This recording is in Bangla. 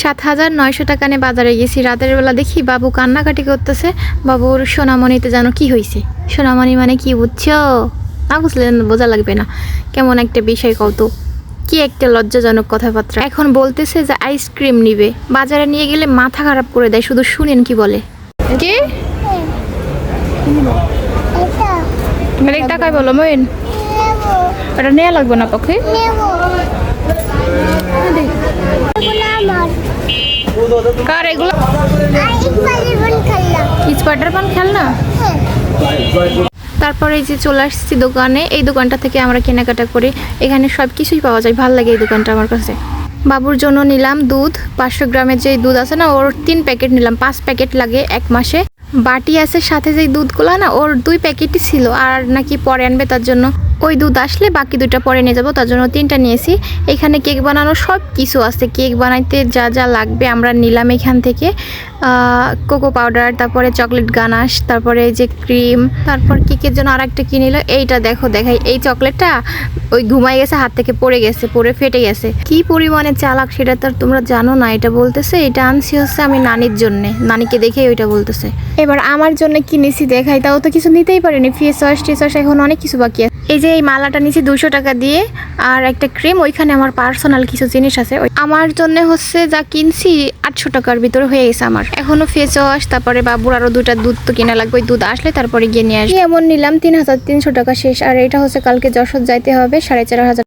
সাত হাজার নয়শো টাকা নিয়ে বাজারে গেছি। রাতের বেলা দেখি বাবু কান্নাকাটি করতেছে। বাবুর সোনামণিতে যেন কি হয়েছে সোনামণি মানে কি বুঝছ? না বুঝলে বোঝা লাগবে না। কেমন একটা বিষয় কত কি একটা লজ্জাজনক কথাবার্তা। এখন বলতেছে যে আইসক্রিম নিবে। বাজারে নিয়ে গেলে মাথা খারাপ করে দেয়। শুধু শুনেন কি বলে। কি? আরেক টাকায় বলো মইন? এটা নেওয়া লাগবে না পক্ষে? কার এগুলো? স্পাইডার পান খেল না হ্যাঁ তারপরে এই যে চলে আসছি দোকানে। এই দোকানটা থেকে আমরা কেনাকাটা করি। এখানে সব কিছুই পাওয়া যায়। ভালো লাগে এই দোকানটা আমার কাছে। বাবুর জন্য নিলাম দুধ। পাঁচশো গ্রামের যে দুধ আছে না, ওর তিন প্যাকেট নিলাম। পাঁচ প্যাকেট লাগে এক মাসে। বাটি আছে, সাথে যে দুধগুলো না, ওর দুই প্যাকেটই ছিল। আর নাকি পরে আনবে তার জন্য। ওই দুধ আসলে বাকি দুইটা পরে নিয়ে যাব, তার জন্য তিনটা নিয়েছি। এখানে কেক বানানো সব কিছু আছে, কেক বানাইতে যা যা লাগবে আমরা নিলাম এখান থেকে। কোকো পাউডার, তারপরে চকলেট গানাশ, তারপরে যে ক্রিম, তারপর কেকের জন্য আর একটা কি নিল? এইটা দেখো, দেখাই। এই চকলেটটা ওই ঘুমাই গেছে, হাত থেকে পড়ে গেছে, পড়ে ফেটে গেছে। কি পরিমাণে চালাক সেটা তো তোমরা জানো না, এটা বলতেছে, এটা আনছি হচ্ছে আমি নানির জন্যে। নানিকে দেখে ওইটা বলতেছে। এবার আমার জন্য কি নিছি দেখাই, তাও তো কিছু নিতেই পারিনি, ফেস ওয়াশ, টেস ওয়াশ, এখন অনেক কিছু বাকি আছে। এই যে এই মালাটা নিচে দুশো টাকা দিয়ে আর একটা ক্রিম, ওইখানে আমার পার্সোনাল কিছু জিনিস আছে। আমার জন্য হচ্ছে যা কিনছি আটশো টাকার ভিতরে হয়ে গেছে আমার। এখনও ফেস ওয়াশ তারপরে বাবুর আরও দুটা দুধ তো কিনা লাগবে, ওই দুধ আসলে তারপরে গিয়ে নিয়ে আসি এমন নিলাম তিন হাজার তিনশো টাকা শেষ, আর এটা হচ্ছে কালকে যশোর যাইতে হবে, সাড়ে চার হাজার